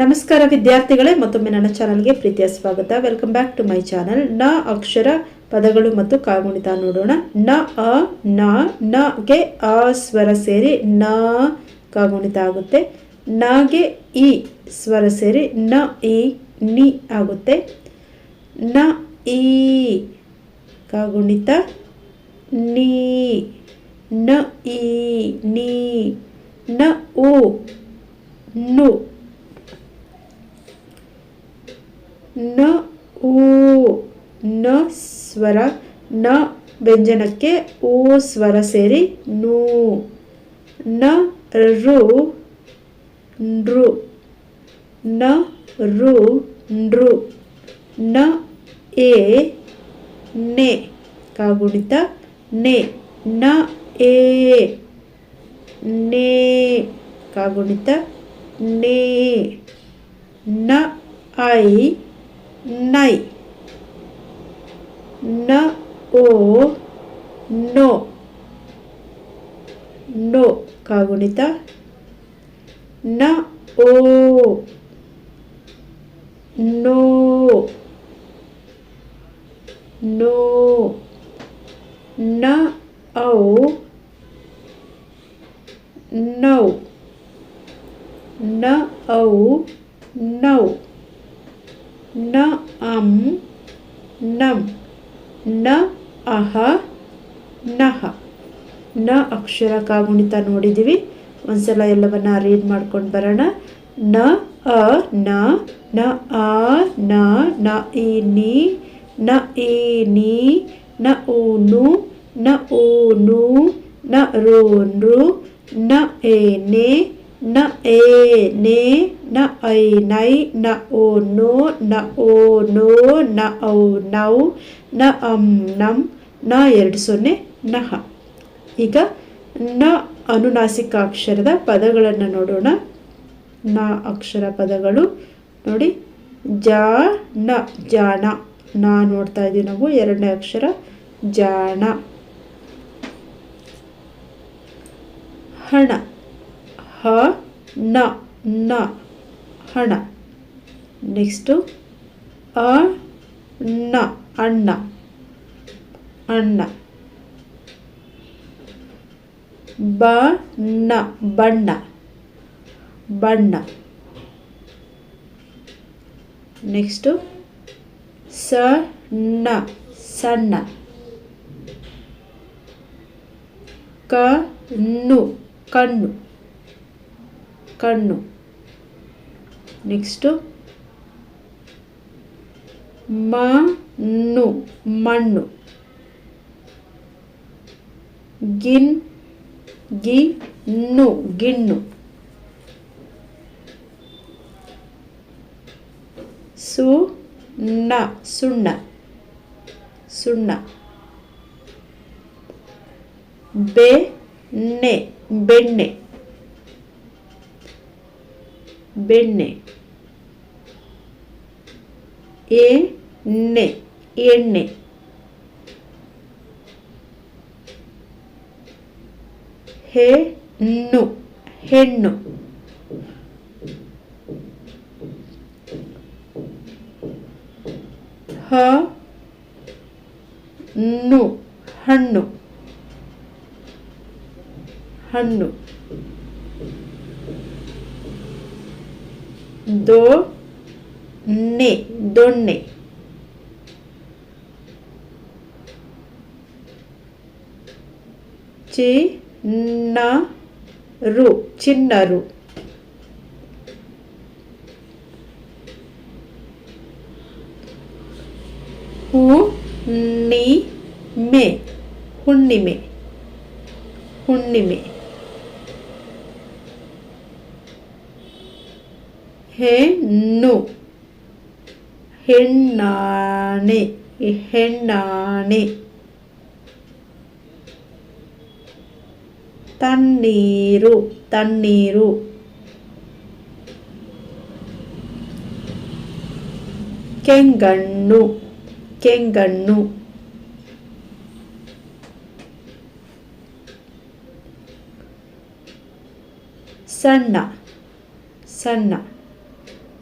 ನಮಸ್ಕಾರ ವಿದ್ಯಾರ್ಥಿಗಳೇ, ಮತ್ತೊಮ್ಮೆ ನನ್ನ ಚಾನಲ್ಗೆ ಪ್ರೀತಿಯ ಸ್ವಾಗತ. ವೆಲ್ಕಮ್ ಬ್ಯಾಕ್ ಟು ಮೈ ಚಾನಲ್ನ ಅಕ್ಷರ ಪದಗಳು ಮತ್ತು ಕಾಗುಣಿತ ನೋಡೋಣ. ನ, ಅ, ನ ನ ಗೆ ಆ ಸ್ವರ ಸೇರಿ ನ ಕಾಗುಣಿತ ಆಗುತ್ತೆ. ನಗೆ ಇ ಸ್ವರ ಸೇರಿ ನ, ಇ, ನಿ ಆಗುತ್ತೆ. ನ, ಇ ಕಾಗುಣಿತ, ನೀ, ನ, ಇ, ನೀ, ನ, ಉ, ನು ನ ಊ ನ ಸ್ವರ, ನ ವ್ಯಂಜನಕ್ಕೆ ಊ ಸ್ವರ ಸೇರಿ ನೂ. ನ ರು ನೃ ನ ರು ನೃ ನ ಎ, ನೆ. ಕಾಗುಣಿತ ನೆ. ನ ಎ, ನೇ. ಕಾಗುಣಿತ ನೇ. ನ ಐ ನೈ ನ ಓ ನೋ ನೋ ಕಾಗುಣಿತ ನ ಓ ನೋ ನೋ ನ ಔ ನೌ ನ ಔ ನೌ ನ ಅಂ ನಂ, ನ ಅಹ, ನಹ. ನ ಅಕ್ಷರ ಕಾಗುಣಿತ ನೋಡಿದ್ದೀವಿ. ಒಂದ್ಸಲ ಎಲ್ಲವನ್ನ ರೀಡ್ ಮಾಡ್ಕೊಂಡು ಬರೋಣ. ನ, ಅ, ನ ನ, ಆ, ನ ನ, ಈ, ನಿ, ನ, ಈ, ನೀ, ನ ಊ ನು, ನ ಊ ನು ನ ಏ ನೆ ನ ಐ ನೈ ನ ಓ ನೋ ನ ಓ ನೋ ನ ಔ ನೌ ನ ಅಂ ನಂ ನ ಎರಡು ಸೊನ್ನೆ ನಹ ಈಗ ನ ಅನುನಾಸಿಕ ಅಕ್ಷರದ ಪದಗಳನ್ನು ನೋಡೋಣ. ನ ಅಕ್ಷರ ಪದಗಳು ನೋಡಿ. ಜಾ, ನ, ಜಾಣ. ನಾ ನೋಡ್ತಾ ಇದ್ದೀವಿ ನಾವು. ಎರಡನೇ ಅಕ್ಷರ, ಜಾಣ. ಹಣ. ಹ, ನ ನ. ಹಣ. ನೆಕ್ಸ್ಟು ಅ, ನ, ಅಣ್ಣ. ಅಣ್ಣ. ಬ, ನ, ಬಣ್ಣ. ಬಣ್ಣ. ನೆಕ್ಸ್ಟು ಸ, ನ, ಸಣ್ಣ. ಕ, ನು, ಕಣ್ಣು. ಕಣ್ಣು. ನೆಕ್ಸ್ಟು ಮಣ್ಣು ಮಣ್ಣು. ಗಿನ್ ಗಿ ನು ಗಿಣ್ಣು. ಸು ನ ಸುಣ್ಣ. ಸುಣ್ಣ. ಬೆಣ್ಣೆ ಬೆಣ್ಣೆ. ಬೆಣ್ಣೆ. ಎಣ್ಣೆ ಎಣ್ಣೆ. ಹೆಣ್ಣು ಹೆಣ್ಣು. ಹಣ್ಣು ಹಣ್ಣು. ಹಣ್ಣು. ದೋ ನೆ ದೊಣ್ಣೆ ಚಿನ್ನರು ಚಿನ್ನರು ಹುಣ್ಣಿಮೆ ಹುಣ್ಣಿಮೆ ಹುಣ್ಣಿಮೆ ಹೆಣ್ಣು. ಹೆಣ್ಣಾಣೆ ಹೆಣ್ಣಾಣೆ ತಣ್ಣೀರು ತಣ್ಣೀರು. ಕೆಂಗಣ್ಣು ಕೆಂಗಣ್ಣು. ಸಣ್ಣ ಸಣ್ಣ.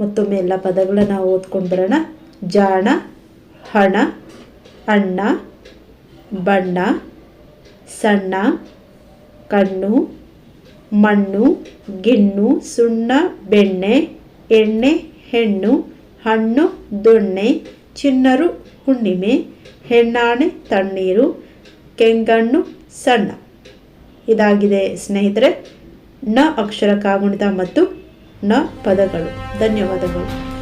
ಮತ್ತೊಮ್ಮೆ ಎಲ್ಲ ಪದಗಳನ್ನು ಓದ್ಕೊಂಡು ಬರೋಣ. ಜಾಣ, ಹಣ, ಅಣ್ಣ, ಬಣ್ಣ, ಸಣ್ಣ, ಕಣ್ಣು, ಮಣ್ಣು, ಗಿಣ್ಣು, ಸುಣ್ಣ, ಬೆಣ್ಣೆ, ಎಣ್ಣೆ, ಹೆಣ್ಣು, ಹಣ್ಣು, ದೊಣ್ಣೆ ಚಿನ್ನರು ಹುಣ್ಣಿಮೆ, ಹೆಣ್ಣಾಣೆ, ತಣ್ಣೀರು, ಕೆಂಗಣ್ಣು, ಸಣ್ಣ. ಇದಾಗಿದೆ ಸ್ನೇಹಿತರೆ, ನ ಅಕ್ಷರ ಕಾಗುಣಿತ ಮತ್ತು ನ ಪದಗಳು. ಧನ್ಯವಾದಗಳು.